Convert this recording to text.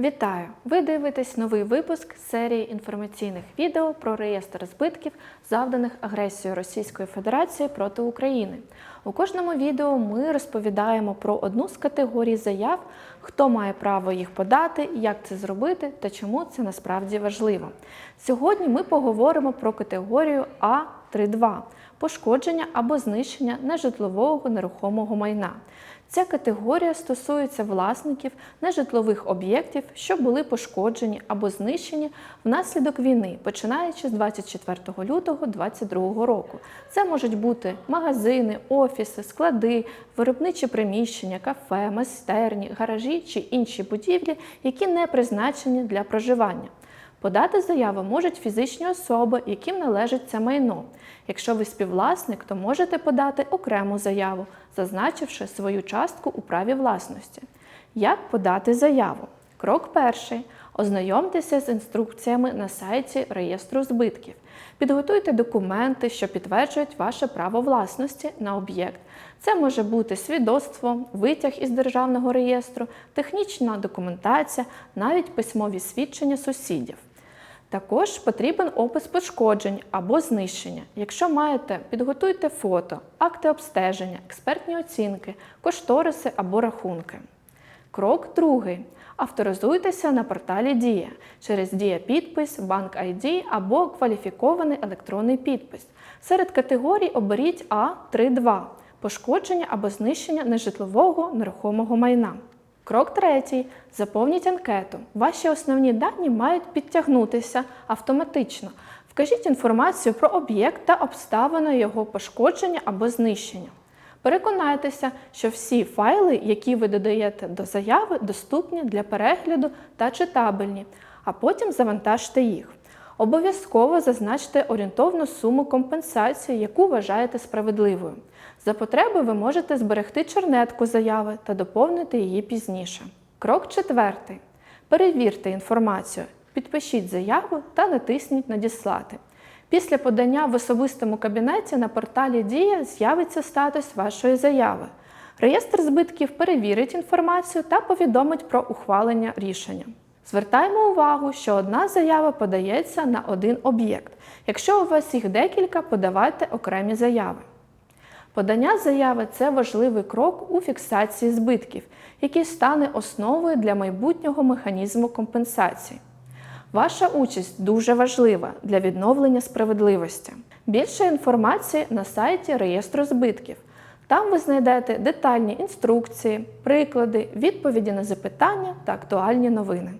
Вітаю! Ви дивитесь новий випуск серії інформаційних відео про реєстр збитків, завданих агресією Російської Федерації проти України. У кожному відео ми розповідаємо про одну з категорій заяв, хто має право їх подати, як це зробити та чому це насправді важливо. Сьогодні ми поговоримо про категорію А32 пошкодження або знищення нежитлового нерухомого майна. Ця категорія стосується власників нежитлових об'єктів, що були пошкоджені або знищені внаслідок війни, починаючи з 24 лютого 2022 року. Це можуть бути магазини, офіси, склади, виробничі приміщення, кафе, майстерні, гаражі чи інші будівлі, які не призначені для проживання. Подати заяву можуть фізичні особи, яким належить це майно. Якщо ви співвласник, то можете подати окрему заяву, зазначивши свою частку у праві власності. Як подати заяву? Крок перший. Ознайомтеся з інструкціями на сайті реєстру збитків. Підготуйте документи, що підтверджують ваше право власності на об'єкт. Це може бути свідоцтво, витяг із державного реєстру, технічна документація, навіть письмові свідчення сусідів. Також потрібен опис пошкоджень або знищення. Якщо маєте, підготуйте фото, акти обстеження, експертні оцінки, кошториси або рахунки. Крок другий. Авторизуйтеся на порталі Дія через Дія підпис, банк ID або кваліфікований електронний підпис. Серед категорій оберіть А32 пошкодження або знищення нежитлового нерухомого майна. Крок третій. Заповніть анкету. Ваші основні дані мають підтягнутися автоматично. Вкажіть інформацію про об'єкт та обставини його пошкодження або знищення. Переконайтеся, що всі файли, які ви додаєте до заяви, доступні для перегляду та читабельні, а потім завантажте їх. Обов'язково зазначте орієнтовну суму компенсації, яку вважаєте справедливою. За потреби ви можете зберегти чернетку заяви та доповнити її пізніше. Крок четвертий. Перевірте інформацію, підпишіть заяву та натисніть Надіслати. Після подання в особистому кабінеті на порталі Дія з'явиться статус вашої заяви. Реєстр збитків перевірить інформацію та повідомить про ухвалення рішення. Звертаємо увагу, що одна заява подається на один об'єкт. Якщо у вас їх декілька, подавайте окремі заяви. Подання заяви це важливий крок у фіксації збитків, який стане основою для майбутнього механізму компенсації. Ваша участь дуже важлива для відновлення справедливості. Більше інформації на сайті реєстру збитків. Там ви знайдете детальні інструкції, приклади, відповіді на запитання та актуальні новини.